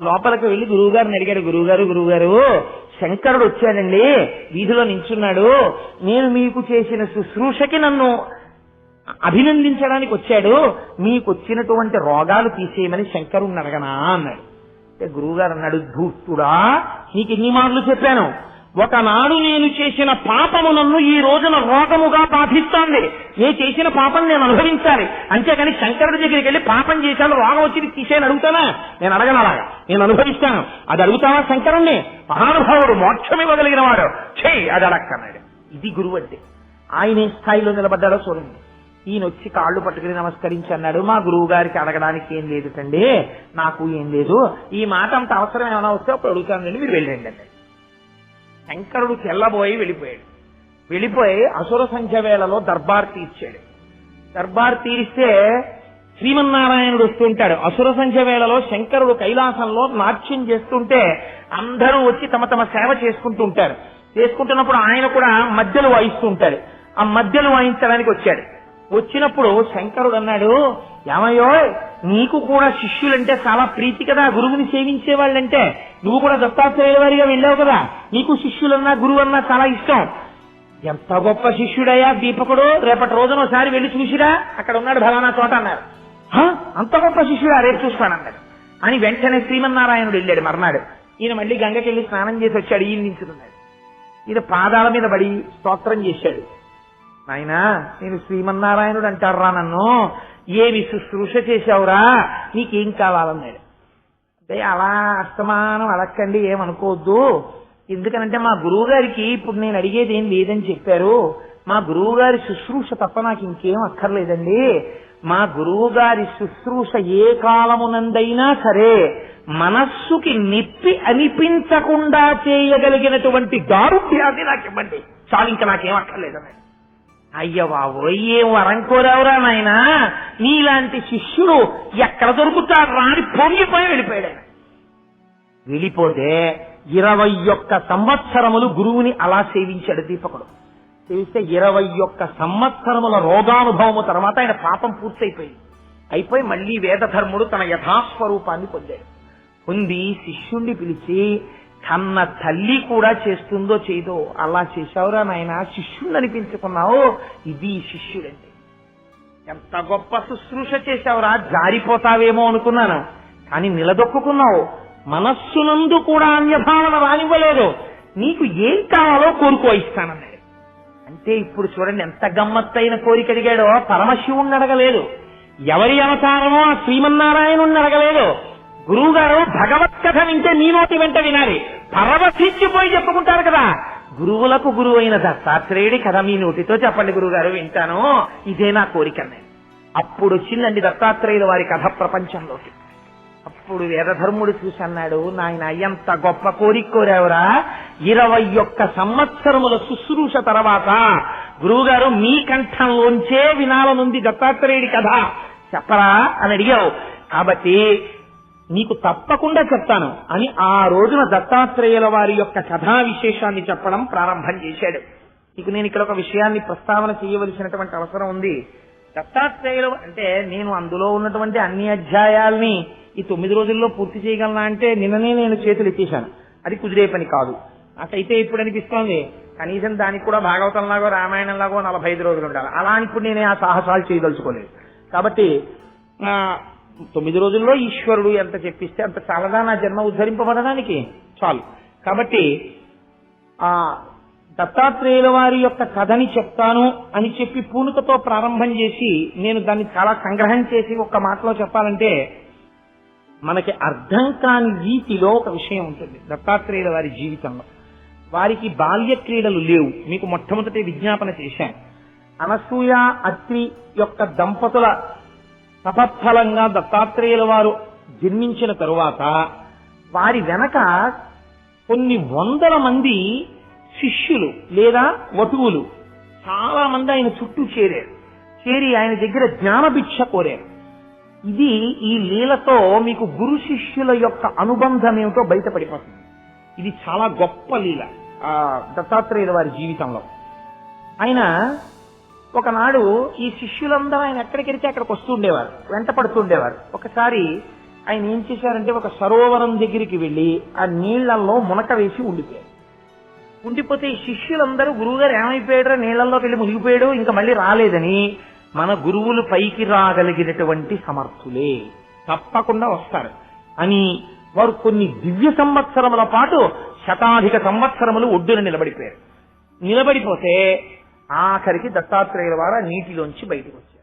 లోపలికి వెళ్ళి గురువుగారిని అడిగాడు గురువుగారు గురువుగారు శంకరుడు వచ్చాడండి వీధిలో నించున్నాడు నేను మీకు చేసిన శుశ్రూషకి నన్ను అభినందించడానికి వచ్చాడు మీకు వచ్చినటువంటి రోగాలు తీసేయమని శంకరుణ్ణి అడగనా? అన్నాడు. అంటే గురువుగారు అన్నాడు ధూర్తుడా నీకు ఎన్ని మార్లు చెప్పాను ఒకనాడు నేను చేసిన పాపము నన్ను ఈ రోజున రోగముగా బాధిస్తోంది. నేను చేసిన పాపం నేను అనుభవించాలి. అంతేకాని శంకరుడి దగ్గరికి వెళ్ళి పాపం చేశాను రోగం వచ్చి తీసేయని అడుగుతానా? నేను అడగను అలాగా. నేను అనుభవిస్తాను. అది అడుగుతావా శంకరుణ్ణి? మహానుభావుడు మోక్షం ఇవ్వగలిగిన వాడు చెయ్యి అది అడక్కన్నాడు ఇది గురువు అంటే. ఆయన ఏ స్థాయిలో నిలబడ్డాడో చూడండి. ఈయన వచ్చి కాళ్ళు పట్టుకుని నమస్కరించి అన్నాడు మా గురువు గారికి అడగడానికి ఏం లేదు కండి నాకు ఏం లేదు. ఈ మాట అంత అవసరం ఏమైనా వస్తే అప్పుడు అడుగుతానండి మీరు వెళ్ళండి అన్నాడు శంకరుడు తెల్లబోయి వెళ్ళిపోయాడు. వెళ్ళిపోయి అసుర సంఖ్య వేళలో దర్బార్ తీర్చాడు. దర్బార్ తీరిస్తే శ్రీమన్నారాయణుడు వస్తుంటాడు. అసుర సంఖ్య వేళలో శంకరుడు కైలాసంలో నాట్యం చేస్తుంటే అందరూ వచ్చి తమ తమ సేవ చేసుకుంటూ ఉంటారు. చేసుకుంటున్నప్పుడు ఆయన కూడా మధ్యలు వాయిస్తూ ఉంటాడు ఆ మధ్యలు వాయించడానికి వచ్చాడు. వచ్చినప్పుడు శంకరుడు అన్నాడు ఏమయ్యో నీకు కూడా శిష్యులంటే చాలా ప్రీతి కదా గురువుని సేవించే వాళ్ళంటే నువ్వు కూడా దత్తాత్రేయుల వారిగా వెళ్ళావు కదా నీకు శిష్యులన్నా గురువు అన్నా చాలా ఇష్టం. ఎంత గొప్ప శిష్యుడయ్యా దీపకుడు రేపటి రోజున ఒకసారి వెళ్ళి చూసిరా అక్కడ ఉన్నాడు ఫలానా చోట అన్నారు. అంత గొప్ప శిష్యుడా రేపు చూస్తానన్నాడు. అని వెంటనే శ్రీమన్నారాయణుడు వెళ్ళాడు మర్నాడు. ఈయన మళ్ళీ గంగకెళ్ళి స్నానం చేసి వచ్చాడు ఈయన నించున్నాడు ఈయన పాదాల మీద పడి స్తోత్రం చేశాడు. నాయనా నేను శ్రీమన్నారాయణుడు అంటారా నన్ను. ఏమి శుశ్రూష చేశావురా? నీకేం కావాలన్నాడు. అంటే అలా అస్తమానం అడక్కండి ఏమనుకోవద్దు. ఎందుకనంటే మా గురువు గారికి ఇప్పుడు నేను అడిగేది ఏం లేదని చెప్పారు. మా గురువు గారి శుశ్రూష తప్ప నాకు ఇంకేం అక్కర్లేదండి. మా గురువు గారి శుశ్రూష ఏ కాలమునందైనా సరే మనస్సుకి నిప్పి అనిపించకుండా చేయగలిగినటువంటి దారుణ్యాన్ని నాకు ఇవ్వండి చాలు ఇంకా నాకేం అక్కర్లేదన్నాడు. అయ్య బాబోయ్ ఏం వరం కోరావురా నాయనా? నీలాంటి శిష్యుడు ఎక్కడ దొరుకుతాడు? రాని పొంగిపోయి వెళ్ళిపోయాడు ఆయన. వెళ్ళిపోతే ఇరవై ఒక్క సంవత్సరములు గురువుని అలా సేవించాడు దీపకుడు. సేవిస్తే ఇరవై ఒక్క సంవత్సరముల రోగానుభవము తర్వాత ఆయన పాపం పూర్తయిపోయింది. అయిపోయి మళ్ళీ వేదధర్ముడు తన యథాస్వరూపాన్ని పొందాడు. పొంది శిష్యుణ్ణి పిలిచి కన్న తల్లి కూడా చేస్తుందో చేయదో అలా చేశావురా నాయన శిష్యుడిని అనిపించుకున్నావు ఇది శిష్యుడంటే. ఎంత గొప్ప శుశ్రూష చేశావురా జారిపోతావేమో అనుకున్నాను కానీ నిలదొక్కున్నావు మనస్సునందు కూడా అన్యభావన రానివ్వలేదు. నీకు ఏం కావాలో కోరుకో ఇస్తానన్నాడు. అంటే ఇప్పుడు చూడండి ఎంత గమ్మత్తైన కోరిక అడిగాడో పరమశివుణ్ణి అడగలేదు. ఎవరి అవతారమో ఆ శ్రీమన్నారాయణుణ్ణి అడగలేదు. గురువు గారు భగవత్ కథ వింటే నీ నోటి వెంట వినాలి. పరవశించిపోయి చెప్పుకుంటారు కదా. గురువులకు గురువు అయిన దత్తాత్రేయుడి కథ మీ నోటితో చెప్పండి గురువు గారు వింటాను. ఇదే నా కోరిక అప్పుడు వచ్చిందండి దత్తాత్రేయుల వారి కథ ప్రపంచంలోకి. అప్పుడు వేదధర్ముడు చూసి అన్నాడు నాయన ఎంత గొప్ప కోరిక కోరావురా. ఇరవై ఒక్క సంవత్సరముల శుశ్రూష తర్వాత గురువుగారు మీ కంఠంలోంచే వినాలనుంది దత్తాత్రేయుడి కథ. చెప్పరా? అని అడిగావు. కాబట్టి నీకు తప్పకుండా చెప్తాను అని ఆ రోజున దత్తాత్రేయుల వారి యొక్క కథా విశేషాన్ని చెప్పడం ప్రారంభం చేశాడు. ఇక నేను ఇక్కడ ఒక విషయాన్ని ప్రస్తావన చేయవలసినటువంటి అవసరం ఉంది. దత్తాత్రేయులు అంటే నేను అందులో ఉన్నటువంటి అన్ని అధ్యాయాల్ని ఈ తొమ్మిది రోజుల్లో పూర్తి చేయగలనా అంటే నిన్ననే నేను చేతులు ఎత్తేశాను. అది కుదిరే పని కాదు. నాకైతే ఇప్పుడు అనిపిస్తోంది. కనీసం దానికి కూడా భాగవతంలాగో రామాయణంలాగో నలభై ఐదు రోజులు ఉండాలి. అలా అని ఇప్పుడు నేను ఆ సాహసాలు చేయదలుచుకోలేదు. కాబట్టి తొమ్మిది రోజుల్లో ఈశ్వరుడు ఎంత చెప్పిస్తే అంత చాలదా నా జన్మ ఉద్ధరింపబడడానికి? చాలు. కాబట్టి ఆ దత్తాత్రేయుల వారి యొక్క కథని చెప్తాను అని చెప్పి పూనుకతో ప్రారంభం చేసి నేను దాన్ని చాలా సంగ్రహం చేసి ఒక మాటలో చెప్పాలంటే మనకి అర్థం కాని రీతిలో ఒక విషయం ఉంటుంది దత్తాత్రేయుల వారి జీవితంలో. వారికి బాల్య క్రీడలు లేవు. మీకు మొట్టమొదటి విజ్ఞాపన చేశాను. అనసూయ అత్రి యొక్క దంపతుల తపఫలంగా దత్తాత్రేయుల వారు జన్మించిన తరువాత వారి వెనక కొన్ని వందల మంది శిష్యులు లేదా వటువులు చాలా మంది ఆయన చుట్టూ చేరారు. చేరి ఆయన దగ్గర జ్ఞానభిక్ష కోరారు. ఇది ఈ లీలతో మీకు గురు శిష్యుల యొక్క అనుబంధం ఏమిటో బయటపడిపోతుంది. ఇది చాలా గొప్ప లీల దత్తాత్రేయుల వారి జీవితంలో. ఆయన ఒకనాడు ఈ శిష్యులందరూ ఆయన ఎక్కడికి వెళ్తే అక్కడికి వస్తుండేవారు వెంట పడుతుండేవారు ఒకసారి ఆయన ఏం చేశారంటే ఒక సరోవరం దగ్గరికి వెళ్ళి ఆ నీళ్ళలో మునక వేసి ఉండిపోయారు. ఉండిపోతే ఈ శిష్యులందరూ గురువుగారు ఏమైపోయాడో నీళ్ళలోకి వెళ్ళి మునిగిపోయాడు ఇంకా మళ్ళీ రాలేదని మన గురువులు పైకి రాగలిగినటువంటి సమర్థులే. తప్పకుండా వస్తారు. అని వారు కొన్ని దివ్య సంవత్సరముల పాటు శతాధిక సంవత్సరములు ఒడ్డున నిలబడిపోయారు. నిలబడిపోతే ఆఖరికి దత్తాత్రేయుల వారు నీటిలోంచి బయటకు వచ్చారు.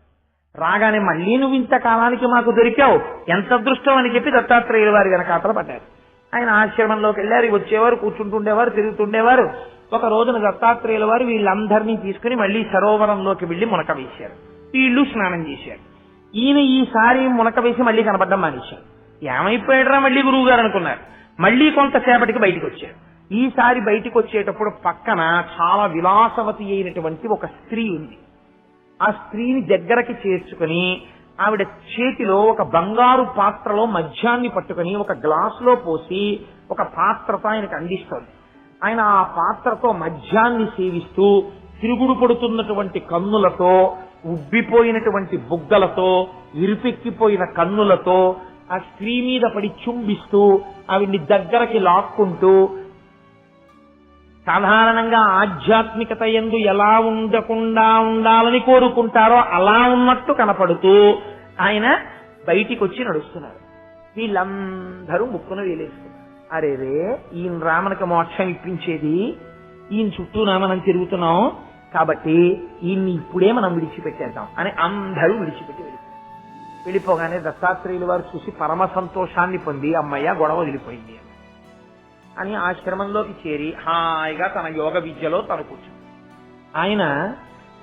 రాగానే మళ్ళీ నువ్వు ఇంత కాలానికి మాకు దొరికావు. ఎంత అదృష్టం అని చెప్పి దత్తాత్రేయుల వారి వెనకాతలు పడ్డారు. ఆయన ఆశ్రమంలోకి వెళ్ళారు. వచ్చేవారు కూర్చుంటుండేవారు తిరుగుతుండేవారు. ఒక రోజున దత్తాత్రేయుల వారు వీళ్ళందరినీ తీసుకుని మళ్ళీ సరోవరంలోకి వెళ్ళి మునక వేశారు. వీళ్ళు స్నానం చేశారు. ఈయన ఈసారి మునక వేసి మళ్ళీ కనపడ్డం మానేశారు. ఏమైపోయాడరా మళ్ళీ గురువు గారు అనుకున్నారు. మళ్ళీ కొంతసేపటికి బయటికి వచ్చారు. ఈసారి బయటికి వచ్చేటప్పుడు పక్కన చాలా విలాసవతి అయినటువంటి ఒక స్త్రీ ఉంది. ఆ స్త్రీని దగ్గరకి చేర్చుకుని ఆవిడ చేతిలో ఒక బంగారు పాత్రలో మద్యాన్ని పట్టుకుని ఒక గ్లాసులో పోసి ఒక పాత్రతో ఆయనకు అందిస్తోంది. ఆయన ఆ పాత్రతో మద్యాన్ని సేవిస్తూ తిరుగుడు పడుతున్నటువంటి కన్నులతో ఉబ్బిపోయినటువంటి బుగ్గలతో ఇరుపెక్కిపోయిన కన్నులతో ఆ స్త్రీ మీద పడి చుంబిస్తూ ఆవిడ్ని దగ్గరకి లాక్కుంటూ సాధారణంగా ఆధ్యాత్మికత ఎందు ఎలా ఉండకుండా ఉండాలని కోరుకుంటారో అలా ఉన్నట్టు కనపడుతూ ఆయన బయటికి వచ్చి నడుస్తున్నారు. వీళ్ళందరూ ముక్కున వేలేసుకున్నారు. అరే రే ఈయన రామనకి మోక్షం ఇప్పించేది ఈయన చుట్టూ మనం తిరుగుతున్నాం కాబట్టి ఈయన్ని ఇప్పుడే మనం విడిచిపెట్టేద్దాం అని అందరూ విడిచిపెట్టి వెళ్ళిపోయారు. వెళ్ళిపోగానే దత్తాత్రేయులు వారు చూసి పరమ సంతోషాన్ని పొంది అమ్మయ్య గొడవ వదిలిపోయింది. అని. ఆశ్రమంలోకి చేరి హాయిగా తన యోగ విద్యలో తను కూర్చుంది. ఆయన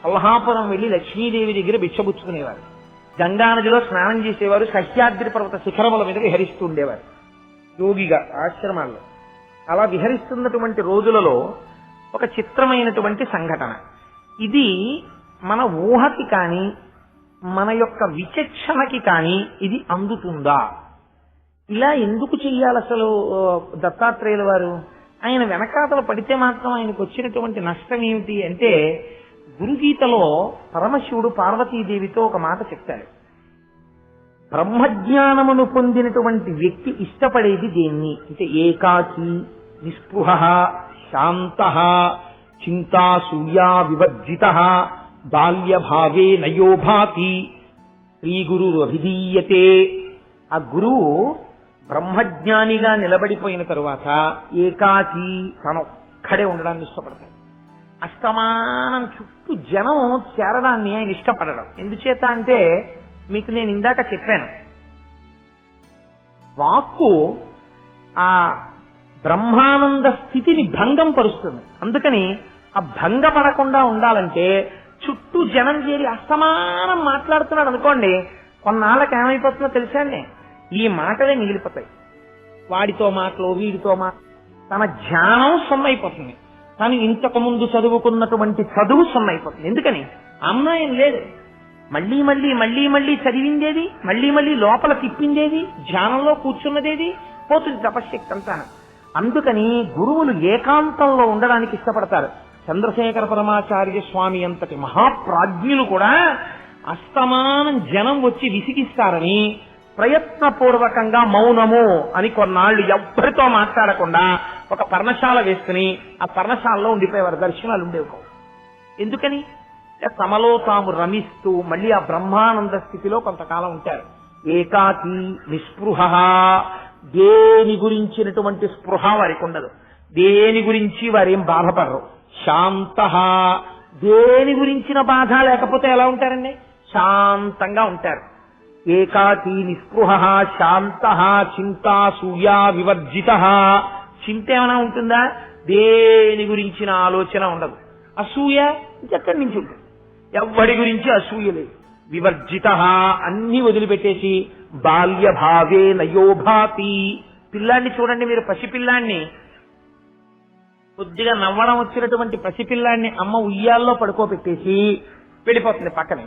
కొల్హాపురం వెళ్ళి లక్ష్మీదేవి దగ్గర బిచ్చబుచ్చుకునేవారు గంగానదిలో స్నానం చేసేవారు సహ్యాద్రి పర్వత శిఖరముల మీద విహరిస్తూ ఉండేవారు. యోగిగా ఆశ్రమాల్లో. అలా విహరిస్తున్నటువంటి రోజులలో ఒక చిత్రమైనటువంటి సంఘటన. ఇది మన ఊహకి కానీ మన యొక్క విచక్షణకి కానీ ఇది అందుతుందా? ఇలా ఎందుకు చెయ్యాలి అసలు దత్తాత్రేయుల వారు? ఆయన వెనకాతలు పడితే మాత్రం ఆయనకు వచ్చినటువంటి నష్టం ఏమిటి అంటే గురుగీతలో పరమశివుడు పార్వతీదేవితో ఒక మాట చెప్తాడు బ్రహ్మజ్ఞానమును పొందినటువంటి వ్యక్తి ఇష్టపడేది దేన్ని? అంటే ఏకాకి నిస్పృహ శాంత చింతాసూయా వివర్జిత బాల్యభావే నయోభాతి శ్రీగురు అభిధీయతే ఆ గురువు బ్రహ్మజ్ఞానిగా నిలబడిపోయిన తరువాత ఏకాకి తనొక్కడే ఉండడాన్ని ఇష్టపడతాడు. అస్తమానం చుట్టూ జనం చేరడాన్ని ఆయన ఇష్టపడడం. ఎందుచేత అంటే మీకు నేను ఇందాక చెప్పాను. వాక్కు ఆ బ్రహ్మానంద స్థితిని భంగం పరుస్తుంది. అందుకని ఆ భంగపడకుండా ఉండాలంటే చుట్టూ జనం చేరి అస్తమానం మాట్లాడుతున్నాడు అనుకోండి కొన్నాళ్ళకి ఏమైపోతుందో తెలుసా ఈ మాటలే మిగిలిపోతాయి. వాడితో మాటలు వీడితో మా తన ధ్యానం సొమ్మైపోతుంది. తను ఇంతకు ముందు చదువుకున్నటువంటి చదువు సొమ్మైపోతుంది. ఎందుకని? అమ్మాయం లేదు. మళ్ళీ మళ్ళీ మళ్ళీ మళ్ళీ చదివిందేది? మళ్ళీ మళ్ళీ లోపల తిప్పిందేది? ధ్యానంలో కూర్చున్నదేది? పోతుంది తపశ్శక్తి అంతా అందుకని గురువులు ఏకాంతంలో ఉండడానికి ఇష్టపడతారు. చంద్రశేఖర పరమాచార్య స్వామి అంతటి మహాప్రాజ్ఞులు కూడా అస్తమానం జనం వచ్చి విసిగిస్తారని ప్రయత్నపూర్వకంగా మౌనము అని కొన్నాళ్ళు ఎవ్వరితో మాట్లాడకుండా ఒక పర్ణశాల వేసుకుని ఆ పర్ణశాలలో ఉండిపోయేవారు దర్శనాలు ఉండేవి ఎందుకని? తమలో తాము రమిస్తూ మళ్ళీ ఆ బ్రహ్మానంద స్థితిలో కొంతకాలం ఉంటారు. ఏకాకి నిస్పృహ. దేని గురించినటువంటి స్పృహ వారికి ఉండదు. దేని గురించి వారేం బాధపడరు. శాంత. దేని గురించిన బాధ లేకపోతే ఎలా ఉంటారండి? శాంతంగా ఉంటారు. ఏకాకీ నిస్పృహ శాంత చింతా సూయా వివర్జిత చింత ఏమైనా ఉంటుందా? దేని గురించిన ఆలోచన ఉండదు. అసూయ ఎక్కడి నుంచి ఉంటుంది? ఎవ్వడి గురించి అసూయ లేదు. వివర్జిత అన్ని వదిలిపెట్టేసి బాల్య భావే నయోభాతి పిల్లాన్ని చూడండి మీరు పసిపిల్లాన్ని. కొద్దిగా నవ్వడం వచ్చినటువంటి పసిపిల్లాన్ని అమ్మ ఉయ్యాల్లో పడుకోబెట్టేసి వెళ్ళిపోతుంది పక్కనే.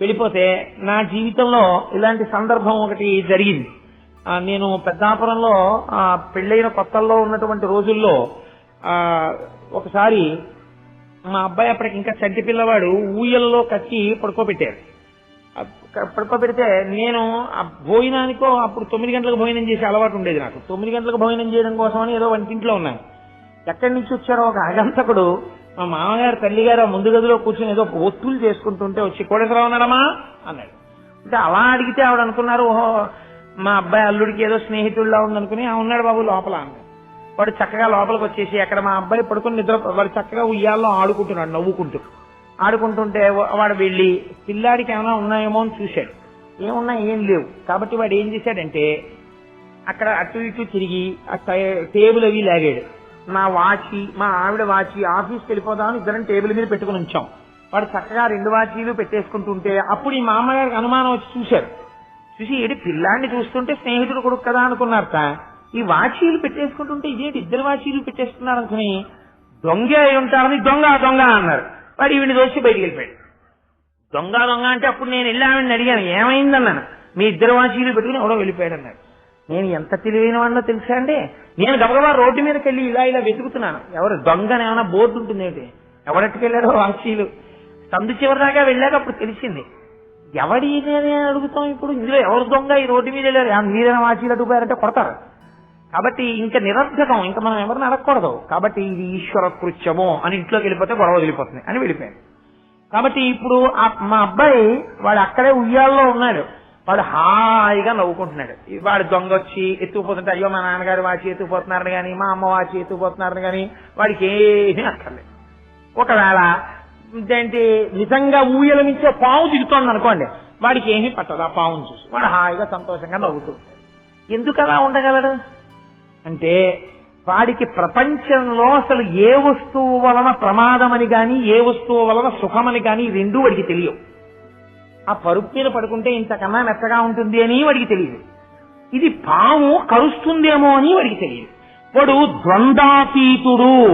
వెళ్ళిపోతే నా జీవితంలో ఇలాంటి సందర్భం ఒకటి జరిగింది. నేను పెద్దాపురంలో పెళ్ళైన కొత్తల్లో ఉన్నటువంటి రోజుల్లో ఒకసారి మా అబ్బాయి అప్పటికి ఇంకా చంటి పిల్లవాడు ఊయల్లో కట్టి పడుకోబెట్టారు. పడుకోబెడితే నేను ఆ భోజనానికో అప్పుడు తొమ్మిది గంటలకు భోజనం చేసే అలవాటు ఉండేది నాకు. తొమ్మిది గంటలకు భోజనం చేయడం కోసమని ఏదో వంటింట్లో ఉన్నాను. ఎక్కడి నుంచి వచ్చారో ఒక అగంతకుడు మా మామగారు తల్లి గారు ముందు గదిలో కూర్చొని ఏదో ఒత్తులు చేసుకుంటుంటే వచ్చి కోటేశ్వరరావు ఉన్నాడమ్మా అన్నాడు. అంటే అలా అడిగితే ఆవిడ అనుకున్నారు ఓహో మా అబ్బాయి అల్లుడికి ఏదో స్నేహితుడిలా ఉందనుకుని "ఆ, ఉన్నాడు బాబు లోపల అన్నాడు. వాడు చక్కగా లోపలికి వచ్చేసి అక్కడ మా అబ్బాయి పడుకుని నిద్ర వాడు చక్కగా ఉయ్యాల్లో ఆడుకుంటున్నాడు నవ్వుకుంటూ ఆడుకుంటుంటే వాడు వెళ్ళి పిల్లాడికి ఏమైనా ఉన్నాయేమో అని చూశాడు. ఏమున్నా ఏం లేవు. కాబట్టి వాడు ఏం చేశాడంటే అక్కడ అటు ఇటు తిరిగి ఆ టై- టేబుల్ అవి లాగాడు. నా వాచి మా ఆవిడ వాచి ఆఫీస్కి వెళ్ళిపోదామని ఇద్దరం టేబుల్ మీద పెట్టుకుని ఉంచాం. వాడు చక్కగా రెండు వాచీలు పెట్టేసుకుంటుంటే అప్పుడు ఈ మామగారికి అనుమానం వచ్చి చూశారు. చూసి ఏడి పిల్లాన్ని చూస్తుంటే స్నేహితుడు కొడుకు కదా అనుకున్నారట ఈ వాచీలు పెట్టేసుకుంటుంటే ఇదేంటి ఇద్దరు వాచీలు పెట్టేసుకున్నారు అనుకుని దొంగ అయి ఉంటారని దొంగ దొంగ అన్నారు. వాడు ఈవిని దోచి బయటికి వెళ్ళిపోయాడు. దొంగ దొంగ అంటే అప్పుడు నేను వెళ్ళి ఆవిడని అడిగాను. ఏమైందన్నాను? మీ ఇద్దరు వాచీలు పెట్టుకుని ఎవడో వెళ్ళిపోయాడు అన్నాడు నేను ఎంత తెలివైన వాడినో తెలుసా అండి? నేను గబగబా రోడ్డు మీదకి వెళ్ళి ఇలా ఇలా వెతుకుతున్నాను. ఎవరు దొంగని ఏమైనా బోర్డు ఉంటుంది ఏంటి? ఎవరెట్టుకెళ్ళారో వాచీలు సందు చివరిదాకా వెళ్ళాక అప్పుడు తెలిసింది. ఎవడి అడుగుతాం ఇప్పుడు? ఇందులో ఎవరు దొంగ ఈ రోడ్డు మీద వెళ్ళారు? ఆ మీరైన వాచీలు అడుగుతారంటే కొడతారు. కాబట్టి ఇంకా నిరర్ధకం ఇంకా మనం ఎవరిని అడగకూడదు. కాబట్టి ఇది ఈశ్వర కృత్యము అని ఇంట్లోకి వెళ్ళిపోతే గొడవ వదిలిపోతుంది అని వెళ్ళిపోయాను. కాబట్టి ఇప్పుడు మా అబ్బాయి వాడు అక్కడే ఉయ్యాల్లో ఉన్నాడు. వాడు హాయిగా నవ్వుకుంటున్నాడు. వాడు దొంగ వచ్చి ఎత్తుకుపోతుంటే అయ్యో మా నాన్నగారు వాచి ఎత్తుకుపోతున్నారని కానీ మా అమ్మ వాచి ఎత్తుకుపోతున్నారని కానీ వాడికి ఏమీ అక్కర్లేదు. ఒకవేళ ఏంటి నిజంగా ఊయల నుంచే పాము దిగుతోంది అనుకోండి వాడికి ఏమీ పట్టదు ఆ పావును చూసి. వాడు హాయిగా సంతోషంగా నవ్వుతూ. ఎందుకు అలా ఉండగలడు? అంటే వాడికి ప్రపంచంలో అసలు ఏ వస్తువు వలన ప్రమాదమని గాని ఏ వస్తువు వలన సుఖమని గాని రెండూ వాడికి తెలియవు. ఆ పరుపు మీద పడుకుంటే ఇంతకన్నా మెత్తగా ఉంటుంది అని వాడికి తెలియదు. ఇది పాము కరుస్తుందేమో అని వాడికి తెలియదు. వాడు ద్వందాతీతుడు.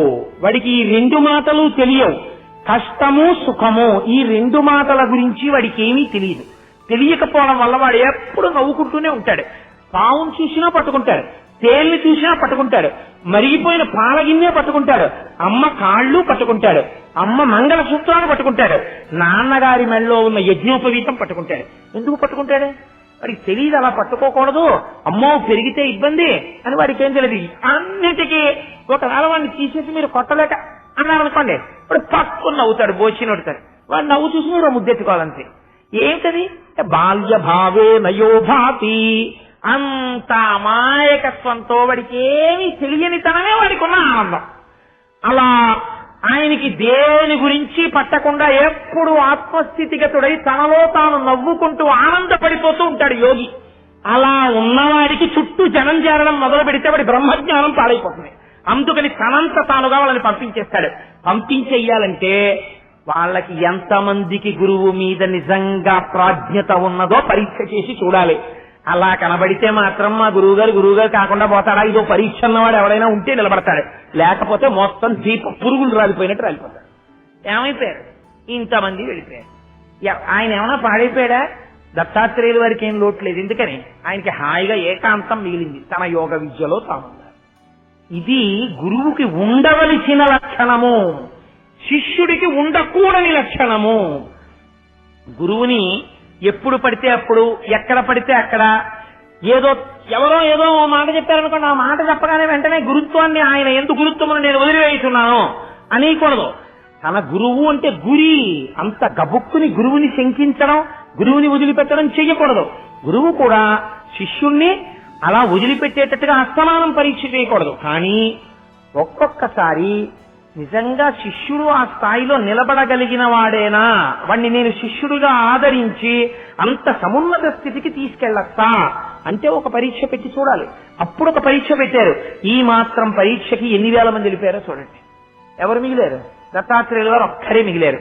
వాడికి ఈ రెండు మాటలు తెలియవు. కష్టము సుఖము ఈ రెండు మాటల గురించి వాడికి ఏమీ తెలియదు. తెలియకపోవడం వల్ల వాడు ఎప్పుడు నవ్వుకుంటూనే ఉంటాడు. పావును చూసినా పట్టుకుంటాడు తేల్ని చూసినా పట్టుకుంటాడు మరిగిపోయిన పాలగిన్నే పట్టుకుంటాడు అమ్మ కాళ్ళు పట్టుకుంటాడు అమ్మ మంగళ సూత్రాలు పట్టుకుంటాడు నాన్నగారి మెళ్ళలో ఉన్న యజ్ఞోపవీతం పట్టుకుంటాడు ఎందుకు పట్టుకుంటాడు వాడికి తెలియదు అలా పట్టుకోకూడదు. అమ్మో పెరిగితే ఇబ్బంది అని వాడికి ఏం తెలియదు. అన్నిటికీ ఒకవేళ వాడిని తీసేసి మీరు కొట్టలేక అన్నారనుకోండి ఇప్పుడు పట్టుకుని నవ్వుతాడు బోచినొడతాడు వాడు నవ్వు చూసి మీరు ముద్దెత్తుకోవాలంతే. ఏంటది? బాల్య భావే నయో భాతి. అంత అమాయకత్వంతో వాడికి ఏమీ తెలియని తనమే వాడికి ఉన్న ఆనందం. అలా ఆయనకి దేని గురించి పట్టకుండా ఎప్పుడు ఆత్మస్థితిగతుడై తనలో తాను నవ్వుకుంటూ ఆనందపడిపోతూ ఉంటాడు యోగి. అలా ఉన్నవాడికి చుట్టూ జనం చేరడం మొదలు పెడితే వాడి బ్రహ్మజ్ఞానం పాడైపోతుంది. అందుకని తనంత తానుగా వాళ్ళని పంపించేస్తాడు. పంపించేయాలంటే వాళ్ళకి ఎంతమందికి గురువు మీద నిజంగా ప్రాజ్ఞత ఉన్నదో పరీక్ష చేసి చూడాలి. అలా కనబడితే మాత్రం మా గురువుగారు గురువుగారు గురువు గారు కాకుండా పోతాడా? ఇదో పరీక్ష అన్నవాడు ఎవడైనా ఉంటే నిలబడతాడు. లేకపోతే మొత్తం దీప పురుగులు రాలిపోయినట్టు రాలిపోతాడు. ఏమైపోయారు ఇంతమంది వెళ్ళిపోయారు. ఆయన ఏమైనా పాడైపోయాడా? దత్తాత్రేయుల వారికి ఏం లోటు లేదు. ఎందుకని? ఆయనకి హాయిగా ఏకాంతం మిగిలింది. తన యోగ విద్యలో తాము ఇది గురువుకి ఉండవలసిన లక్షణము. శిష్యుడికి ఉండకూడని లక్షణము. గురువుని ఎప్పుడు పడితే అప్పుడు ఎక్కడ పడితే అక్కడ. ఏదో ఎవరో ఏదో ఓ మాట చెప్పారనుకోండి ఆ మాట చెప్పగానే వెంటనే గురుత్వాన్ని ఆయన ఎందుకు గురుత్వమును నేను వదిలివేస్తున్నాను అనేయకూడదు తన గురువు అంటే గురి. అంత గబుక్కుని గురువుని శంకించడం గురువుని వదిలిపెట్టడం చెయ్యకూడదు. గురువు కూడా శిష్యుణ్ణి అలా వదిలిపెట్టేటట్టుగా అస్తమానం పరీక్ష చేయకూడదు. కానీ ఒక్కొక్కసారి నిజంగా శిష్యుడు ఆ స్థాయిలో నిలబడగలిగిన వాడేనా? వాణ్ణి నేను శిష్యుడిగా ఆదరించి అంత సమున్నత స్థితికి తీసుకెళ్ళొస్తా అంటే ఒక పరీక్ష పెట్టి చూడాలి. అప్పుడు ఒక పరీక్ష పెట్టారు. ఈ మాత్రం పరీక్షకి ఎన్ని వేల మంది వెళ్ళిపోయారో చూడండి. ఎవరు మిగిలారు? దత్తాత్రేయుల వారు ఒక్కరే మిగిలారు.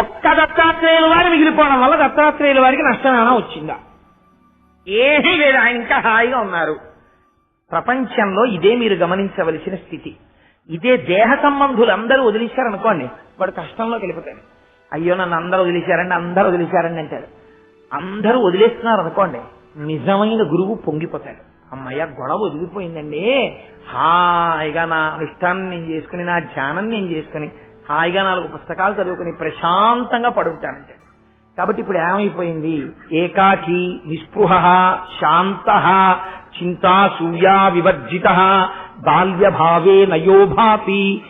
ఒక్క దత్తాత్రేయుల వారు మిగిలిపోవడం వల్ల దత్తాత్రేయుల వారికి నష్టం ఏమైనా వచ్చిందా? ఏమీ లేదు. ఆయన ఇంకా హాయిగా ఉన్నారు. ప్రపంచంలో ఇదే మీరు గమనించవలసిన స్థితి. ఇదే దేహ సంబంధులు అందరూ వదిలేశారనుకోండి వాడు కష్టంలోకి వెళ్ళిపోతాడు. అయ్యో నన్ను అందరూ వదిలేశారండి అందరూ వదిలేశారండి అంటాడు. అందరూ వదిలేస్తున్నారు అనుకోండి నిజమైన గురువు పొంగిపోతాడు. అమ్మయ్య గొడవ వదిలిపోయిందండి. హాయిగా నా అనుష్ఠానం నేను చేసుకుని నా ధ్యానం నేను చేసుకుని హాయిగా నాలుగు పుస్తకాలు చదువుకుని ప్రశాంతంగా పడుకుంటానంటాడు కాబట్టి ఇప్పుడు ఏమైపోయింది? ఏకాకి నిస్పృహ శాంత చింతా సూర్యా వివర్జిత బాల్యభావే నయోభాతి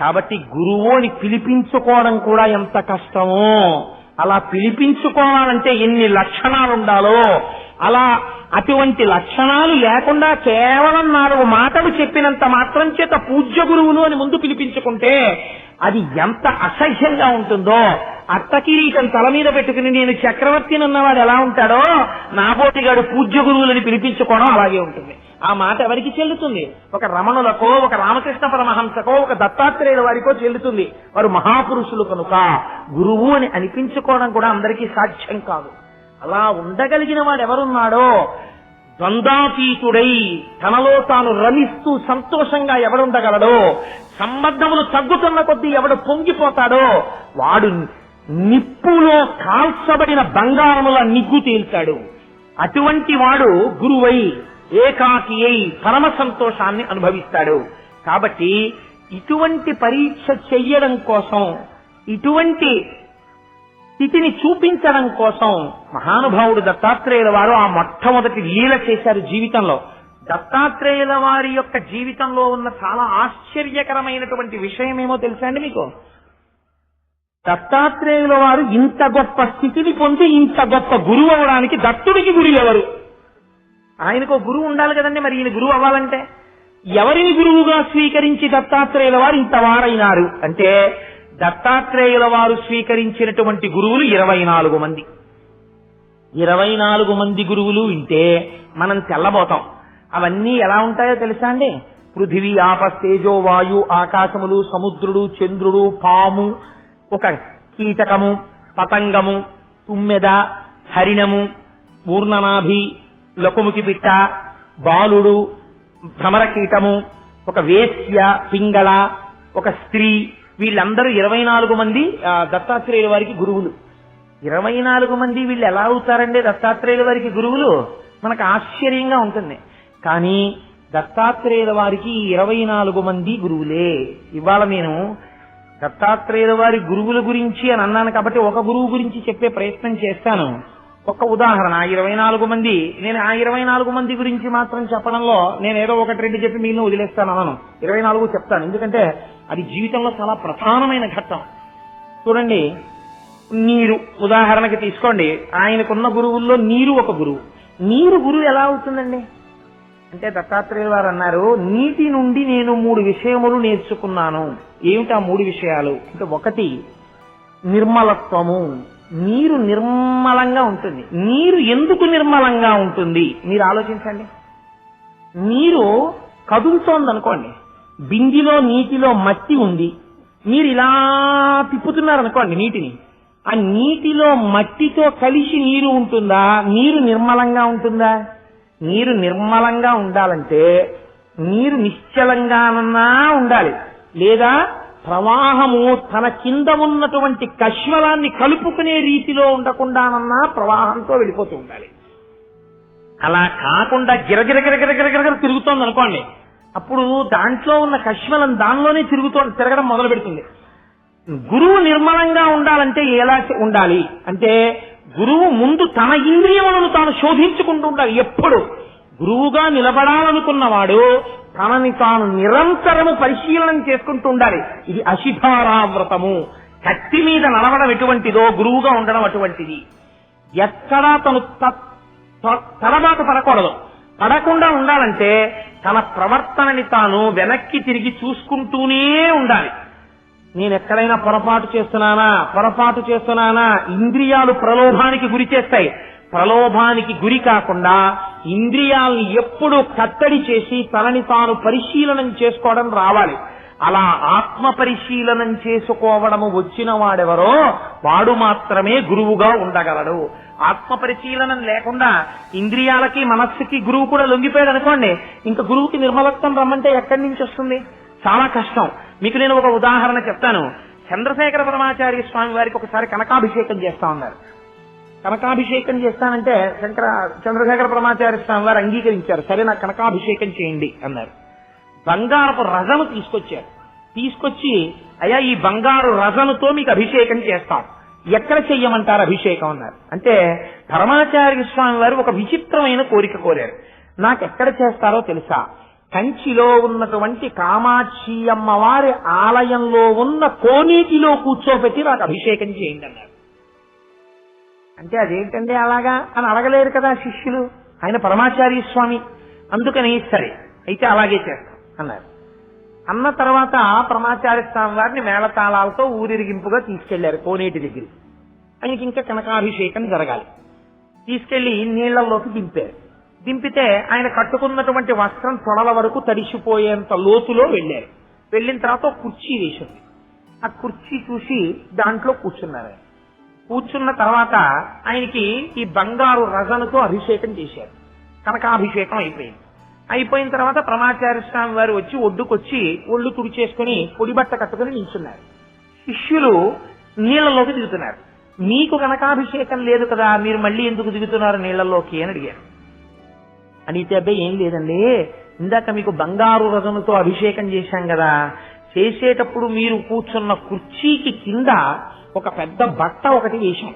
కాబట్టి గురువు అని పిలిపించుకోవడం కూడా ఎంత కష్టమో. అలా పిలిపించుకోవాలంటే ఎన్ని లక్షణాలు ఉండాలో అలా అటువంటి లక్షణాలు లేకుండా కేవలం నాలుగు మాటలు చెప్పినంత మాత్రం చేత పూజ్య గురువులు అని ముందు పిలిపించుకుంటే అది ఎంత అసహ్యంగా ఉంటుందో. అత్తకిరీటం తల మీద పెట్టుకుని నేను చక్రవర్తిని ఉన్నవాడు ఎలా ఉంటాడో నాబోటిగాడు పూజ్య గురువులని పిలిపించుకోవడం అలాగే ఉంటుంది. ఆ మాట ఎవరికి చెల్లుతుంది? ఒక రమణులకో ఒక రామకృష్ణ పరమహంసకో ఒక దత్తాత్రేయుల వారికో చెల్లుతుంది. వారు మహాపురుషులు కనుక గురువు అని అనిపించుకోవడం కూడా అందరికీ సాధ్యం కాదు. అలా ఉండగలిగిన వాడు ఎవరున్నాడో ద్వందాతీతుడై తనలో తాను రమిస్తూ సంతోషంగా ఎవడుండగలడో సంబంధములు తగ్గుతున్న కొద్దీ ఎవడు పొంగిపోతాడో వాడు నిప్పులో కాల్చబడిన బంగారముల నిగ్గు తేల్చాడు. అటువంటి వాడు గురువై ఏకాకి అయి పరమ సంతోషాన్ని అనుభవిస్తాడు. కాబట్టి ఇటువంటి పరీక్ష చెయ్యడం కోసం ఇటువంటి స్థితిని చూపించడం కోసం మహానుభావుడు దత్తాత్రేయుల వారు ఆ మొట్టమొదటి లీల చేశారు జీవితంలో. దత్తాత్రేయుల వారి యొక్క జీవితంలో ఉన్న చాలా ఆశ్చర్యకరమైనటువంటి విషయం ఏమో తెలుసా అండి మీకు? దత్తాత్రేయుల వారు ఇంత గొప్ప స్థితిని పొంది ఇంత గొప్ప గురువు అవడానికి దత్తుడికి గురి ఎవరు? ఆయనకు ఒక గురువు ఉండాలి కదండి మరి ఈయన గురువు అవ్వాలంటే. ఎవరిని గురువుగా స్వీకరించి దత్తాత్రేయుల వారు ఇంత వారైనారు? అంటే దత్తాత్రేయుల వారు స్వీకరించినటువంటి గురువులు ఇరవై నాలుగు మంది. ఇరవై నాలుగు మంది గురువులు వింటే మనం తెల్లబోతాం. అవన్నీ ఎలా ఉంటాయో తెలుసా అండి? పృథివీ ఆపస్ తేజో వాయు ఆకాశములు సముద్రుడు చంద్రుడు పాము ఒక కీటకము పతంగము తుమ్మెద హరిణము పూర్ణనాభి లకుముకి పిట్ట బాలుడు భ్రమర కీటము ఒక వేశ్య పింగళ ఒక స్త్రీ వీళ్ళందరూ ఇరవై నాలుగు మంది ఆ, దత్తాత్రేయుల వారికి గురువులు. ఇరవై నాలుగు మంది వీళ్ళు ఎలా అవుతారండి దత్తాత్రేయుల వారికి గురువులు? మనకు ఆశ్చర్యంగా ఉంటుంది. కానీ దత్తాత్రేయుల వారికి ఇరవై నాలుగు మంది గురువులే. ఇవాళ నేను దత్తాత్రేయుల వారి గురువుల గురించి అని అన్నాను కాబట్టి ఒక గురువు గురించి చెప్పే ప్రయత్నం చేస్తాను. ఒక ఉదాహరణ ఆ ఇరవై నాలుగు మంది. నేను ఆ ఇరవై నాలుగు మంది గురించి మాత్రం చెప్పడంలో నేను ఏదో ఒకటి రెండు చెప్పి మీను వదిలేస్తాను అనను ఇరవై నాలుగు చెప్తాను. ఎందుకంటే అది జీవితంలో చాలా ప్రధానమైన ఘట్టం. చూడండి నీరు. ఉదాహరణకి తీసుకోండి. ఆయనకున్న గురువుల్లో నీరు ఒక గురువు. నీరు గురువు ఎలా అవుతుందండి? అంటే దత్తాత్రేయ వారు అన్నారు నీటి నుండి నేను మూడు విషయములు నేర్చుకున్నాను. ఏమిటి ఆ మూడు విషయాలు? అంటే ఒకటి నిర్మలత్వము. నీరు నిర్మలంగా ఉంటుంది. నీరు ఎందుకు నిర్మలంగా ఉంటుంది? మీరు ఆలోచించండి. నీరు కదులుతోంది అనుకోండి బిందిలో నీటిలో మట్టి ఉంది. మీరు ఇలా తిప్పుతున్నారు అనుకోండి నీటిని. ఆ నీటిలో మట్టితో కలిసి నీరు ఉంటుందా? నీరు నిర్మలంగా ఉంటుందా? నీరు నిర్మలంగా ఉండాలంటే నీరు నిశ్చలంగానన్నా ఉండాలి. లేదా ప్రవాహము తన కింద ఉన్నటువంటి కష్మలాన్ని కలుపుకునే రీతిలో ఉండకుండానన్నా ప్రవాహంతో వెళ్ళిపోతూ ఉండాలి. అలా కాకుండా గిరగిరగిరగిరగిరగిరగిర తిరుగుతోంది అనుకోండి అప్పుడు దాంట్లో ఉన్న కష్మలం దానిలోనే తిరుగుతో తిరగడం మొదలు పెడుతుంది. గురువు నిర్మలంగా ఉండాలంటే ఎలా ఉండాలి? అంటే గురువు ముందు తన ఇంద్రియములను తాను శోధించుకుంటూ ఉండాలి. ఎప్పుడు? గురువుగా నిలబడాలనుకున్నవాడు తనని తాను నిరంతరము పరిశీలన చేసుకుంటూ ఉండాలి. ఇది అశిధారావ్రతము కత్తి మీద నడవడం ఎటువంటిదో గురువుగా ఉండడం అటువంటిది. ఎక్కడా తను త- పడకూడదు. పడకుండా ఉండాలంటే తన ప్రవర్తనని తాను వెనక్కి తిరిగి చూసుకుంటూనే ఉండాలి. నేను ఎక్కడైనా పొరపాటు చేస్తున్నానా? పొరపాటు చేస్తున్నానా? ఇంద్రియాలు ప్రలోభానికి గురి చేస్తాయి. ప్రలోభానికి గురి కాకుండా ఇంద్రియాలను ఎప్పుడు కట్టడి చేసి తనని తాను పరిశీలనం చేసుకోవడం రావాలి. అలా ఆత్మ పరిశీలనం చేసుకోవడము వచ్చిన వాడెవరో వాడు మాత్రమే గురువుగా ఉండగలడు. ఆత్మ పరిశీలనం లేకుండా ఇంద్రియాలకి మనస్సుకి గురువు కూడా లొంగిపోయాడు అనుకోండి ఇంకా గురువుకి నిర్మలత్వం రమ్మంటే ఎక్కడి నుంచి వస్తుంది? చాలా కష్టం. మీకు నేను ఒక ఉదాహరణ చెప్తాను. చంద్రశేఖర పరమాచార్య స్వామి వారికి ఒకసారి కనకాభిషేకం చేస్తా ఉన్నారు. కనకాభిషేకం చేస్తానంటే శంకర చంద్రశేఖర పరమాచార్య స్వామి వారు అంగీకరించారు. సరే నాకు కనకాభిషేకం చేయండి అన్నారు. బంగారపు రజను తీసుకొచ్చారు. తీసుకొచ్చి అయ్యా ఈ బంగారు రజనుతో మీకు అభిషేకం చేస్తాం ఎక్కడ చెయ్యమంటారు అభిషేకం అన్నారు. అంటే ధర్మాచార్య స్వామి వారు ఒక విచిత్రమైన కోరిక కోరారు. నాకు ఎక్కడ చేస్తారో తెలుసా? కంచిలో ఉన్నటువంటి కామాక్షి అమ్మవారి ఆలయంలో ఉన్న కోనేటిలో కూర్చోబెట్టి నాకు అభిషేకం చేయండి అన్నారు. అంటే అదేంటండి అలాగా? అని అడగలేరు కదా శిష్యులు. ఆయన పరమాచార్య స్వామి. అందుకని సరే అయితే అలాగే చేస్తాం అన్నారు. అన్న తర్వాత ప్రమాచార్య స్వామి వారిని మేళతాళాలతో ఊరిరిగింపుగా తీసుకెళ్ళారు కోనేటి దగ్గరికి ఆయనకి ఇంకా కనకాభిషేకం జరగాలి. తీసుకెళ్ళి నీళ్ళలోకి దింపారు. దింపితే ఆయన కట్టుకున్నటువంటి వస్త్రం తొడల వరకు తడిసిపోయేంత లోతులో వెళ్ళారు. వెళ్ళిన తర్వాత కుర్చీ వేసింది. ఆ కుర్చీ చూసి దాంట్లో కూర్చున్నారు ఆయన. కూర్చున్న తర్వాత ఆయనకి ఈ బంగారు రజనతో అభిషేకం చేశారు. కనకాభిషేకం అయిపోయింది. అయిపోయిన తర్వాత ప్రమాచార్య స్వామి వారు వచ్చి ఒడ్డుకొచ్చి ఒళ్ళు తుడిచేసుకుని పొడి బట్ట కట్టుకుని నిల్చున్నారు శిష్యులు నీళ్ళలోకి దిగుతున్నారు. మీకు కనకాభిషేకం లేదు కదా మీరు మళ్ళీ ఎందుకు దిగుతున్నారు నీళ్ళలోకి అని అడిగారు. అడిగితే అబ్బాయి ఏం లేదండి. ఇందాక మీకు బంగారు రజనుతో అభిషేకం చేశాం కదా. చేసేటప్పుడు మీరు కూర్చున్న కుర్చీకి కింద ఒక పెద్ద బట్ట ఒకటి వేశాం.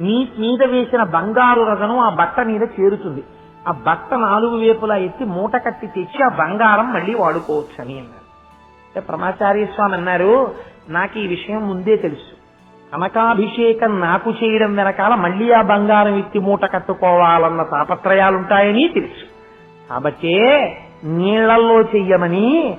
మీ మీద వేసిన బంగారు రజను ఆ బట్ట మీద చేరుతుంది. ఆ బట్ట నాలుగు వేపులా ఎత్తి మూట కట్టి తెచ్చి ఆ బంగారం మళ్ళీ వాడుకోవచ్చు అని అన్నారు. అంటే ప్రమాచార్య స్వామి అన్నారు నాకు ఈ విషయం ముందే తెలుసు. కనకాభిషేకం నాకు చేయడం వెనకాల మళ్ళీ ఆ బంగారం ఎత్తి మూట కట్టుకోవాలన్న తాపత్రయాలుంటాయని తెలుసు. కాబట్టే నీళ్ళలో చెయ్యమని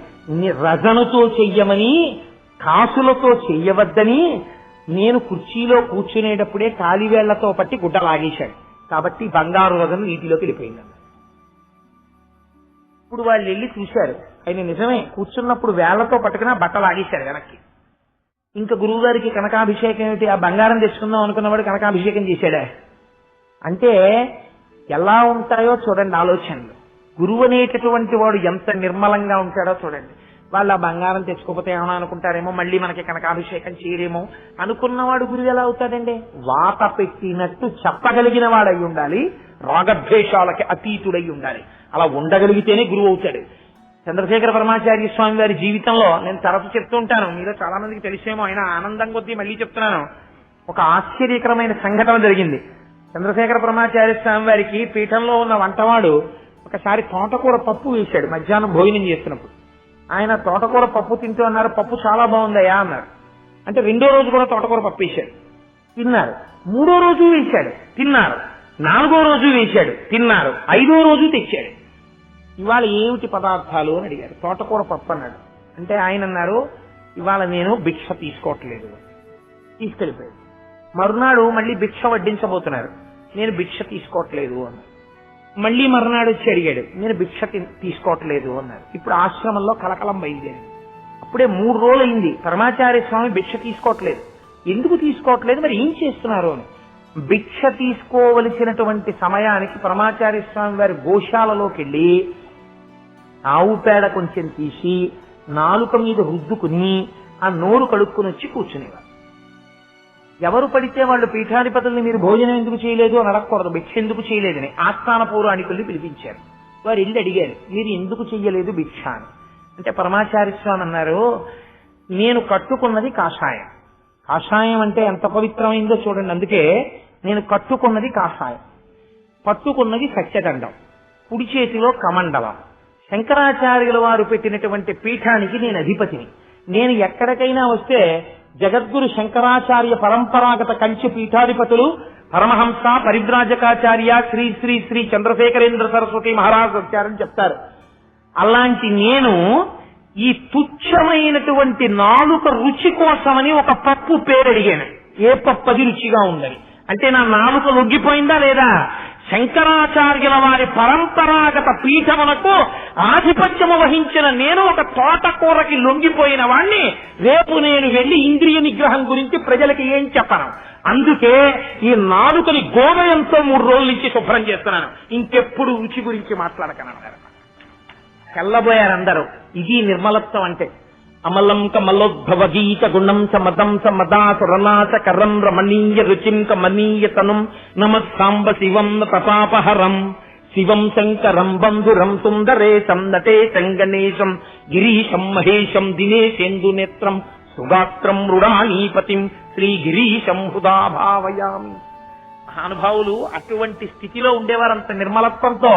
రజనుతో చెయ్యమని కాసులతో చెయ్యవద్దని నేను కుర్చీలో కూర్చునేటప్పుడే కాలివేళ్ళతో పట్టి గుడ్డ లాగేశాడు కాబట్టి బంగారు రజను నీటిలోకి వెళ్ళిపోయింది ఇప్పుడు వాళ్ళు వెళ్ళి చూశారు. ఆయన నిజమే కూర్చున్నప్పుడు వేళ్ళతో పట్టుకుని బట్టలు బట్ట వెనక్కి. ఇంకా గురువు గారికి కనకాభిషేకం ఏమిటి? ఆ బంగారం తెచ్చుకుందాం అనుకున్నవాడు కనకాభిషేకం చేశాడే? అంటే ఎలా ఉంటాయో చూడండి ఆలోచనలు. గురువు అనేటటువంటి వాడు ఎంత నిర్మలంగా ఉంటాడో చూడండి. వాళ్ళు ఆ బంగారం తెచ్చుకోకపోతే ఏమైనా అనుకుంటారేమో మళ్ళీ మనకి కనకాభిషేకం చేయరేమో. అనుకున్నవాడు గురువు ఎలా అవుతాడండి? వాత పెట్టినట్టు చెప్పగలిగిన వాడై ఉండాలి రాగద్వేషాలకి అతీతుడై ఉండాలి. అలా ఉండగలిగితేనే గురువు అవుతాడు. చంద్రశేఖర పరమాచార్య స్వామి వారి జీవితంలో నేను తరచు చెప్తూ ఉంటాను మీలో చాలా మందికి తెలిసేమో ఆయన ఆనందం కొద్దీ మళ్ళీ చెప్తున్నాను. ఒక ఆశ్చర్యకరమైన సంఘటన జరిగింది. చంద్రశేఖర పరమాచార్య స్వామి వారికి పీఠంలో ఉన్న వంటవాడు ఒకసారి తోటకూర పప్పు వేశాడు మధ్యాహ్నం భోజనం చేస్తున్నప్పుడు. ఆయన తోటకూర పప్పు తింటూ అన్నారు పప్పు చాలా బాగుందయ్యా అన్నారు. అంటే రెండో రోజు కూడా తోటకూర పప్పు వేశాడు. తిన్నారు. మూడో రోజు వేశాడు. తిన్నారు. నాలుగో రోజు వేశాడు. తిన్నారు. ఐదో రోజు తెచ్చాడు. ఇవాళ ఏమిటి పదార్థాలు అని అడిగారు. తోటకూర పప్పు అన్నాడు. అంటే ఆయన అన్నారు ఇవాళ నేను భిక్ష తీసుకోవట్లేదు. తీసుకెళ్ళిపోయాడు. మరునాడు మళ్ళీ భిక్ష వడ్డించబోతున్నారు. నేను భిక్ష తీసుకోవట్లేదు అన్నారు. మళ్ళీ మర్నాడు వచ్చి అడిగాడు నేను భిక్ష తీసుకోవట్లేదు అన్నారు ఇప్పుడు ఆశ్రమంలో కలకలం బయలుదేరింది. అప్పుడే మూడు రోజులు అయింది పరమాచార్య స్వామి భిక్ష తీసుకోవట్లేదు. ఎందుకు తీసుకోవట్లేదు? మరి ఏం చేస్తున్నారు? అని. భిక్ష తీసుకోవలసినటువంటి సమయానికి పరమాచార్య స్వామి వారి గోశాలలోకి వెళ్ళి ఆవు పేడ కొంచెం తీసి నాలుక మీద రుద్దుకుని ఆ నోరు కడుక్కుని వచ్చి కూర్చునేవారు. ఎవరు పడితే వాళ్ళు పీఠాధిపతుల్ని మీరు భోజనం ఎందుకు చేయలేదు అని అడగకూడదు భిక్ష ఎందుకు చేయలేదని ఆస్థాన పౌరాణికుల్ని పిలిపించారు. వారు వెళ్ళి అడిగారు మీరు ఎందుకు చెయ్యలేదు భిక్ష అని. అంటే పరమాచార్య స్వామి అన్నారు నేను కట్టుకున్నది కాషాయం. కాషాయం అంటే ఎంత పవిత్రమైందో చూడండి అందుకే నేను కట్టుకున్నది కాషాయం. పట్టుకున్నది సత్యదండం కుడి చేతిలో కమండలం. శంకరాచార్యుల వారు పెట్టినటువంటి పీఠానికి నేను అధిపతిని. నేను ఎక్కడికైనా వస్తే జగద్గురు శంకరాచార్య పరంపరాగత కంచి పీఠాధిపతులు పరమహంస పరివ్రాజకాచార్య శ్రీ శ్రీ శ్రీ చంద్రశేఖరేంద్ర సరస్వతి మహారాజ్ వచ్చారని చెప్తారు. అలాంటి నేను ఈ తుచ్చమైనటువంటి నాలుక రుచి కోసమని ఒక పప్పు పేరు అడిగాను ఏ పప్పు అది రుచిగా ఉందని. అంటే నా నాలుక లొగ్గిపోయిందా లేదా? శంకరాచార్యుల వారి పరంపరాగత పీఠములకు ఆధిపత్యము వహించిన నేను ఒక తోటకూరకి లొంగిపోయిన వాణ్ణి రేపు నేను వెళ్ళి ఇంద్రియ నిగ్రహం గురించి ప్రజలకి ఏం చెప్పను. అందుకే ఈ నాలుకని గోమయంతో మూడు రోజుల నుంచి శుభ్రం చేస్తున్నాను. ఇంకెప్పుడు రుచి గురించి మాట్లాడకనన్నారు. తెల్లబోయారు అందరూ ఇది నిర్మలత్వం అంటే అమలం కమలోద్భవ గీత గుణం స మదం స మదాసురనాచ కరం రమణీయ రుచిం కమనీయ తనుం నమ సాంబ శివం తపాపహరం. శివం శంకరం బంధురం సుందరేశం నటేశం గణేశం గిరీశం మహేశం దినేశేందునేత్రం సుగాత్రం మృడానీపతిం శ్రీగిరీశం హృదా భావయామి. మహానుభావులు అటువంటి స్థితిలో ఉండేవారంత నిర్మలత్వంతో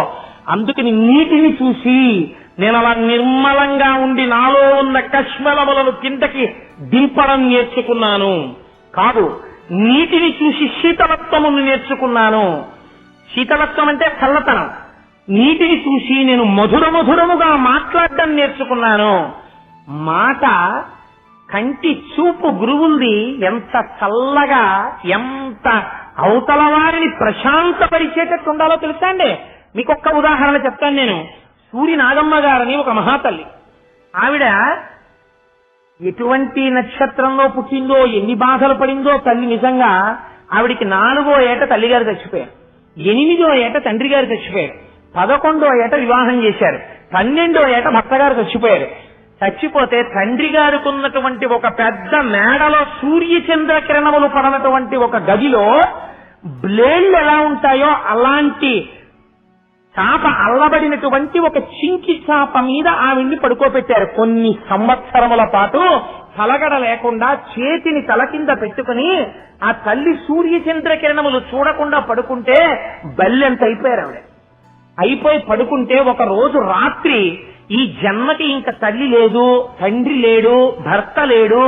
అందుకని నీటిని చూసి నేను అలా నిర్మలంగా ఉండి నాలో ఉన్న కష్మలములను కిందకి దింపడం నేర్చుకున్నాను. కాదు నీటిని చూసి శీతలత్వమును నేర్చుకున్నాను. శీతలత్వం అంటే చల్లతనం. నీటిని చూసి నేను మధుర మధురముగా మాట్లాడడం నేర్చుకున్నాను. మాట కంటి చూపు గురువుంది ఎంత చల్లగా ఎంత అవతల వారిని ప్రశాంతపరిచేటట్టు ఉండాలో తెలుసా అండి? మీకు ఒక్క ఉదాహరణ చెప్తాను నేను. సూరి నాగమ్మ గారని ఒక మహాతల్లి. ఆవిడ ఎటువంటి నక్షత్రంలో పుట్టిందో ఎన్ని బాధలు పడిందో తల్లి నిజంగా ఆవిడికి నాలుగో ఏట తల్లిగారు చచ్చిపోయారు. ఎనిమిదో ఏట తండ్రి గారు చచ్చిపోయారు. పదకొండో ఏట వివాహం చేశారు. పన్నెండో ఏట భర్తగారు చచ్చిపోయారు. చచ్చిపోతే తండ్రి గారికి ఉన్నటువంటి ఒక పెద్ద మేడలో సూర్య చంద్ర కిరణములు పడనటువంటి ఒక గదిలో బ్లేడ్లు ఎలా ఉంటాయో అలాంటి చాప అల్లబడినటువంటి ఒక చింకి చాప మీద ఆవిడ్ని పడుకోబెట్టారు. కొన్ని సంవత్సరముల పాటు తలగడ లేకుండా చేతిని తల కింద పెట్టుకుని ఆ తల్లి సూర్య చంద్ర కిరణములు చూడకుండా పడుకుంటే బల్లెంత అయిపోయారు ఆవిడ. అయిపోయి పడుకుంటే ఒక రోజు రాత్రి ఈ జన్మకి ఇంక తల్లి లేదు తండ్రి లేడు భర్త లేడు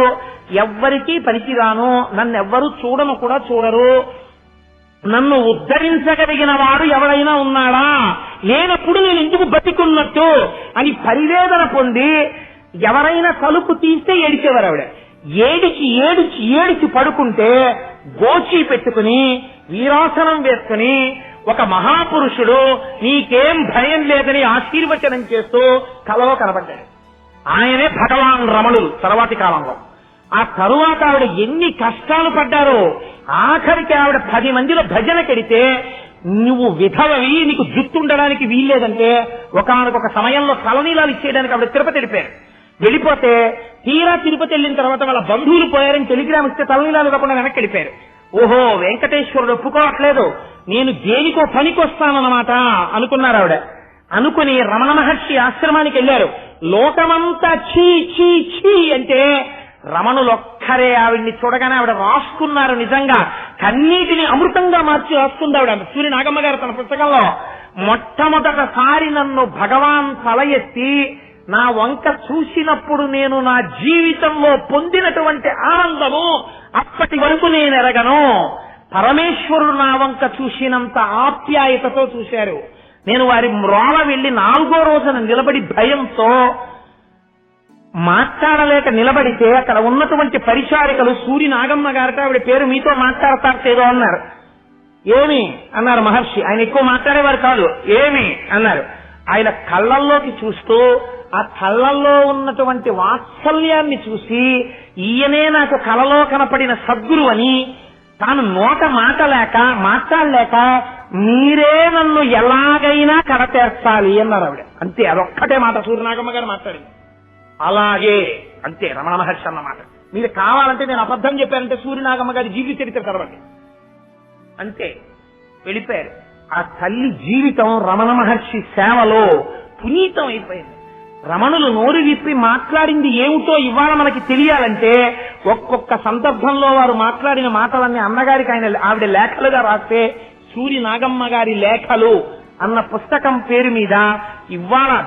ఎవ్వరికీ పనికిరాను నన్ను ఎవ్వరూ చూడను కూడా చూడరు నన్ను ఉద్ధరించగలిగిన వాడు ఎవరైనా ఉన్నాడా? లేనప్పుడు నేను ఎందుకు బతికున్నట్టు అని పరివేదన పొంది ఎవరైనా తలుపు తీస్తే ఏడిచేవారు ఆవిడ ఏడిచి ఏడిచి ఏడిచి పడుకుంటే గోచి పెట్టుకుని వీరాసనం వేసుకుని ఒక మహాపురుషుడు నీకేం భయం లేదని ఆశీర్వచనం చేస్తూ కలలో కనబడ్డాడు ఆయనే భగవాన్ రమణులు తర్వాతి కాలంలో. ఆ తరువాత ఆవిడ ఎన్ని కష్టాలు పడ్డారో ఆఖరికి ఆవిడ పది మందిలో భజన కెడితే నువ్వు విధవవి నీకు జుట్టుండడానికి వీల్లేదంటే ఒకనొక సమయంలో తలనీలాలు ఇచ్చేయడానికి ఆవిడ తిరుపతి వెళ్ళిపోయారు. వెళ్ళిపోతే తీరా తిరుపతి వెళ్ళిన తర్వాత వాళ్ళ బంధువులు పోయారని టెలిగ్రామ్ ఇస్తే తలనీలాలు కాకుండా వెనక్కి వెళ్ళిపోయారు. ఓహో వెంకటేశ్వరుడు ఒప్పుకోవట్లేదు. నేను దేనికో పనికొస్తానన్నమాట అనుకున్నారు ఆవిడ. అనుకుని రమణ మహర్షి ఆశ్రమానికి వెళ్ళారు. లోకమంతా చీ చీ చీ అంటే రమణులొక్కరే ఆవిడ్ని చూడగానే ఆవిడ రాసుకున్నారు నిజంగా. కన్నీటిని అమృతంగా మార్చి రాసుకుంది ఆవిడ. సూర్య నాగమ్మ గారు తన పుస్తకంలో మొట్టమొదటిసారి నన్ను భగవాన్ తల ఎత్తి నా వంక చూసినప్పుడు నేను నా జీవితంలో పొందినటువంటి ఆనందము అప్పటి వరకు నేను ఎరగను పరమేశ్వరుడు నా వంక చూసినంత ఆప్యాయతతో చూశారు. నేను వారి మ్రోల వెళ్ళి నాలుగో రోజున నిలబడి భయంతో మాట్లాడలేక నిలబడితే అక్కడ ఉన్నటువంటి పరిచారికలు సూర్య నాగమ్మ గారితో ఆవిడ పేరు మీతో మాట్లాడతారు ఏదో అన్నారు. ఏమి? అన్నారు మహర్షి. ఆయన ఎక్కువ మాట్లాడేవారు కాదు. ఏమి? అన్నారు. ఆయన కళ్ళల్లోకి చూస్తూ ఆ కళ్ళల్లో ఉన్నటువంటి వాత్సల్యాన్ని చూసి ఈయనే నాకు కలలో కనపడిన సద్గురు అని తాను నోట మాట లేక మాట్లాడలేక మీరే నన్ను ఎలాగైనా కడతేర్చాలి అన్నారు ఆవిడ. అంతే. అదొక్కటే మాట సూర్యనాగమ్మ గారు మాట్లాడింది. అలాగే. అంతే రమణ మహర్షి అన్నమాట. మీరు కావాలంటే నేను అబద్ధం చెప్పానంటే సూర్యనాగమ్మ గారి జీవిత చరిత్ర చదవండి. అంతే వెళ్ళిపోయారు. ఆ తల్లి జీవితం రమణ మహర్షి సేవలో పునీతం అయిపోయింది. రమణులు నోరు విప్పి మాట్లాడింది ఏమిటో ఇవాళ మనకి తెలియాలంటే ఒక్కొక్క సందర్భంలో వారు మాట్లాడిన మాటలన్నీ అన్నగారికి ఆయన ఆవిడ లేఖలుగా రాస్తే సూర్య నాగమ్మ గారి లేఖలు అన్న పుస్తకం పేరు మీద ఇవాళ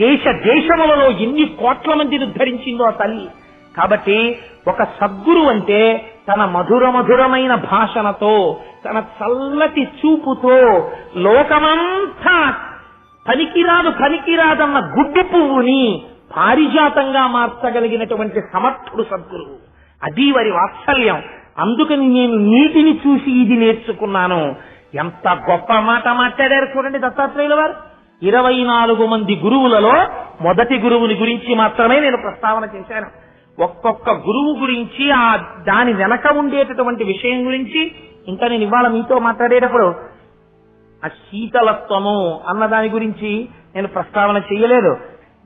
దేశ దేశములలో ఎన్ని కోట్ల మందిని ఉద్ధరించిందో ఆ తల్లి. కాబట్టి ఒక సద్గురు అంటే తన మధుర మధురమైన భాషణతో తన చల్లటి చూపుతో లోకమంతా పనికిరాదు పనికిరాదన్న గుడ్డి పువ్వుని పారిజాతంగా మార్చగలిగినటువంటి సమర్థుడు సద్గురు అది వారి వాత్సల్యం. అందుకని నేను నీటిని చూసి ఇది నేర్చుకున్నాను. ఎంత గొప్ప మాట మాట్లాడారు చూడండి దత్తాత్రేయుల వారు. ఇరవై నాలుగు మంది గురువులలో మొదటి గురువుని గురించి మాత్రమే నేను ప్రస్తావన చేశాను. ఒక్కొక్క గురువు గురించి ఆ దాని వెనక ఉండేటటువంటి విషయం గురించి ఇంకా నేను ఇవాళ మీతో మాట్లాడేటప్పుడు ఆ శీతలత్వము అన్న దాని గురించి నేను ప్రస్తావన చేయలేదు.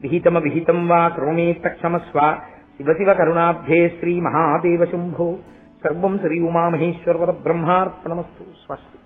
విహితమ విహితం వా క్రోమేత్త క్షమస్వ శివ శివ కరుణాబ్ధే శ్రీ మహాదేవ శంభో. సర్వం శ్రీ ఉమామహేశ్వర బ్రహ్మార్పణమస్తు. స్వస్తి.